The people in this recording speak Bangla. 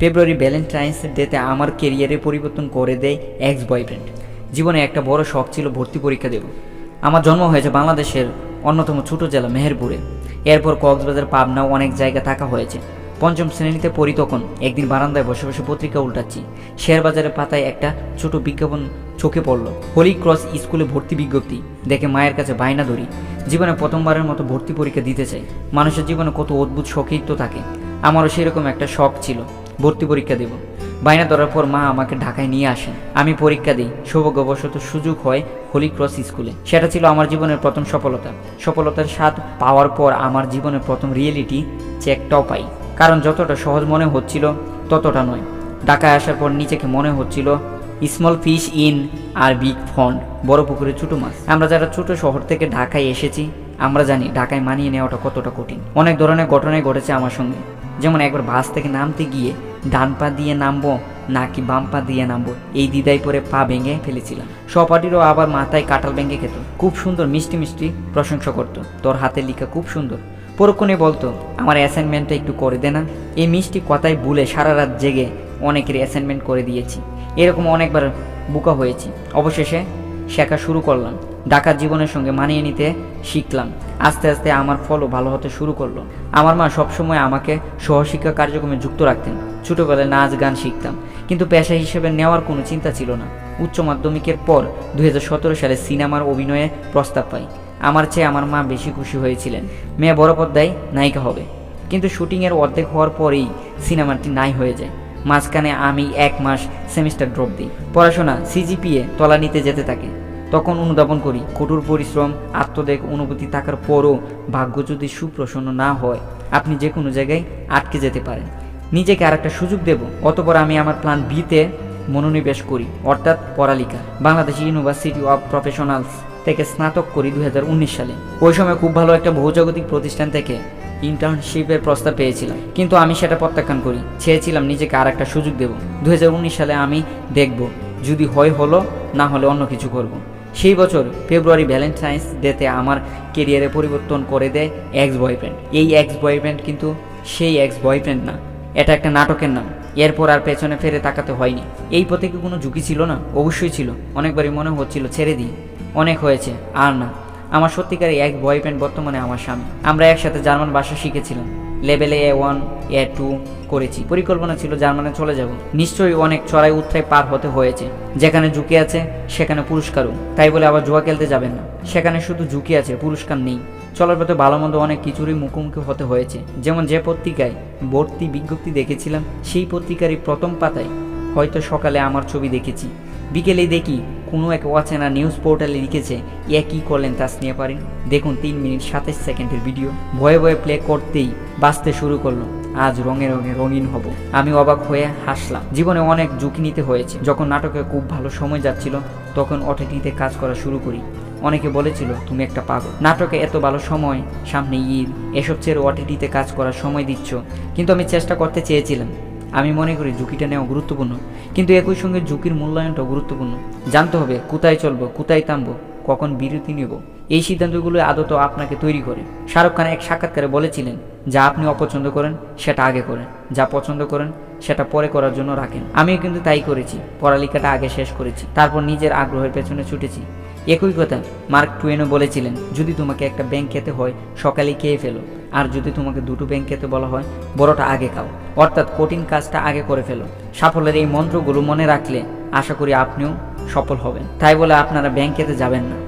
ফেব্রুয়ারি ভ্যালেন্টাইন্স ডেতে আমার কেরিয়ারে পরিবর্তন করে দেয় এক্স বয়ফ্রেন্ড জীবনে একটা বড় শখ ছিল ভর্তি পরীক্ষা দেব। আমার জন্ম হয়েছে বাংলাদেশের অন্যতম ছোট জেলা মেহেরপুরে। এরপর কক্সবাজার, পাবনা অনেক জায়গা থাকা হয়েছে। পঞ্চম শ্রেণীতে পড়ি তখন একদিন বারান্দায় বসে বসে পত্রিকা উল্টাচ্ছি। শেয়ারবাজারের পাতায় একটা ছোট বিজ্ঞাপন চোখে পড়ল। হোলি ক্রস স্কুলে ভর্তি বিজ্ঞপ্তি। দেখে মায়ের কাছে বায়না ধরি। জীবনে প্রথমবারের মতো ভর্তি পরীক্ষা দিতে চাই। মানুষের জীবনে কত অদ্ভুত শখই তো থাকে। আমারও সেরকম একটা শখ ছিল। ভর্তি পরীক্ষা দেব। বায়না ধরার পর মা আমাকে ঢাকায় নিয়ে আসেন। আমি পরীক্ষা দিই। সৌভাগ্যবশত সুযোগ হয় হোলি ক্রস স্কুলে। সেটা ছিল আমার জীবনের প্রথম সফলতা। সফলতার স্বাদ পাওয়ার পর আমার জীবনের প্রথম রিয়েলিটি চেকটাও পাই। কারণ যতটা সহজ মনে হচ্ছিল, ততটা নয়। ঢাকায় আসার পর নিজেকে মনে হচ্ছিল small fish in a big pond বড় পুকুরে ছোটো মাছ। আমরা যারা ছোট শহর থেকে ঢাকায় এসেছি, আমরা জানি ঢাকায় মানিয়ে নেওয়াটা কতটা কঠিন। অনেক ধরনের ঘটনাই ঘটেছে আমার সঙ্গে। যেমন একবার বাস থেকে নামতে গিয়ে ডান পা দিয়ে নামবো নাকি বাম পা দিয়ে নামবো? এই দ্বিধায় পরে পা ভেঙে ফেলেছিলাম। সহপাঠীরও আবার মাথায় কাঁঠাল ভেঙে খেত। খুব সুন্দর, মিষ্টি মিষ্টি প্রশংসা করতো। তোর হাতে লিখা খুব সুন্দর। পরক্ষণে বলতো, আমার অ্যাসাইনমেন্টটা একটু করে দে না। এই মিষ্টি কথায় ভুলে সারা রাত জেগে অনেকের অ্যাসাইনমেন্ট করে দিয়েছি। এরকম অনেকবার বুকা হয়েছি। অবশেষে শেখা শুরু করলাম। ডাকাত জীবনের সঙ্গে মানিয়ে নিতে শিখলাম। আস্তে আস্তে আমার ফলও ভালো হতে শুরু করল। আমার মা সবসময় আমাকে সহশিক্ষা কার্যক্রমে যুক্ত রাখতেন। ছোটোবেলায় নাচ, গান শিখতাম। কিন্তু পেশা হিসেবে নেওয়ার কোনো চিন্তা ছিল না। উচ্চ মাধ্যমিকের পর দু হাজার সতেরো সালে সিনেমার অভিনয়ে প্রস্তাব পাই। আমার চেয়ে আমার মা বেশি খুশি হয়েছিলেন। মেয়ে বড় পর্দায় নায়িকা হবে। কিন্তু শুটিংয়ের অর্ধেক হওয়ার পরেই সিনেমাটি নাই হয়ে যায়। মাঝখানে আমি এক মাস সেমিস্টার ড্রপ দিই। পড়াশোনা, সিজিপিএ, তলা নিতে যেতে থাকে। তখন অনুধাবন করি, কঠোর পরিশ্রম আত্মদেক অনুভূতি থাকার পরও ভাগ্য যদি সুপ্রসন্ন না হয়, আপনি যে কোনো জায়গায় আটকে যেতে পারেন। নিজেকে আর একটা সুযোগ দেব, অতপর আমি আমার প্ল্যান বিতে মনোনিবেশ করি, অর্থাৎ পড়ালেখা। বাংলাদেশ ইউনিভার্সিটি অফ প্রফেশনালস থেকে স্নাতক করি দু হাজার উনিশ সালে। ওই সময় খুব ভালো একটা বহুজাগতিক প্রতিষ্ঠান থেকে ইন্টার্নশিপের প্রস্তাব পেয়েছিলাম। কিন্তু আমি সেটা প্রত্যাখ্যান করি, চেয়েছিলাম নিজেকে আর একটা সুযোগ দেব। দু হাজার উনিশ সালে আমি দেখব, যদি হয় হলো, না হলে অন্য কিছু করব। সেই বছর ফেব্রুয়ারি ভ্যালেন্টাইন্স ডেতে আমার কেরিয়ারে পরিবর্তন করে দেয় এক্স বয়ফ্রেন্ড এই এক্স বয়ফ্রেন্ড কিন্তু সেই এক্স বয়ফ্রেন্ড না। এটা একটা নাটকের নাম। এরপর আর পেছনে ফেরে তাকাতে হয়নি। এই পথে কি কোনো ঝুঁকি ছিল না? অবশ্যই ছিল। অনেকবারই মনে হচ্ছিল, ছেড়ে দিই। অনেক হয়েছে। আর না। আমার সত্যিকার এক বয়ফ্রেন্ড বর্তমানে আমার স্বামী। আমরা একসাথে জার্মান ভাষা শিখেছিলাম। লেভেলে এ ওয়ান, এ টু করেছি। পরিকল্পনা ছিল জার্মানে চলে যাব। নিশ্চয়ই অনেক চড়াই উত্থায় পার হতে হয়েছে। যেখানে ঝুঁকি আছে, সেখানে পুরস্কারও তাই বলে আবার জুয়া খেলতে যাবেন না। সেখানে শুধু ঝুঁকি আছে, পুরস্কার নেই। চলার পথে ভালো মন্দ অনেক কিছুরই মুখোমুখি হতে হয়েছে। যেমন যে পত্রিকায় ভর্তি বিজ্ঞপ্তি দেখেছিলাম, সেই পত্রিকারই প্রথম পাতায় হয়তো সকালে আমার ছবি দেখেছি। বিকেলে দেখি কোনো এক অচেনা নিউজ পোর্টালে লিখেছে ইয়া কী করলেন তাসনিয়া পারেন? দেখুন তিন মিনিট সাতাশ সেকেন্ডের ভিডিও ভয়ে ভয়ে প্লে করতেই বাঁচতে শুরু করল। আজ রঙে রঙে রঙিন হব। আমি অবাক হয়ে হাসলাম। জীবনে অনেক ঝুঁকি নিতে হয়েছে। যখন নাটকে খুব ভালো সময় যাচ্ছিল, তখন অটিটিতে কাজ করা শুরু করি। অনেকে বলেছিল, তুমি একটা পাগল। নাটকে এত ভালো সময়, সামনে ঈদ। এসব ছেড়ে ওটিটিতে কাজ করার সময় দিচ্ছ। কিন্তু আমি চেষ্টা করতে চেয়েছিলাম। আমি মনে করি ঝুঁকিটা নেওয়া গুরুত্বপূর্ণ, কিন্তু একই সঙ্গে ঝুঁকির মূল্যায়নটাও গুরুত্বপূর্ণ। জানতে হবে, কোথায় চলবো, কোথায় থামবো, কখন বিরতি নেব? এই সিদ্ধান্তগুলো আদত আপনাকে তৈরি করে। শাহরুখ খান এক সাক্ষাৎকারে বলেছিলেন, যা আপনি অপছন্দ করেন, সেটা আগে করেন। যা পছন্দ করেন, সেটা পরে করার জন্য রাখেন। আমিও কিন্তু তাই করেছি, পড়ালেখাটা আগে শেষ করেছি, তারপর নিজের আগ্রহের পেছনে ছুটেছি। একই কথা মার্ক টুয়েনও বলেছিলেন, যদি তোমাকে একটা ব্যাংক খেতে হয় সকালে খেয়ে ফেলো। আর যদি তোমাকে দুটো ব্যাংক খেতে বলা হয়, বড়টা আগে খাও। অর্থাৎ কঠিন কাজটা আগে করে ফেলো। সাফল্যের এই মন্ত্রগুলো মনে রাখলে আশা করি আপনিও সফল হবেন। তাই বলে আপনারা ব্যাংক খেতে যাবেন না।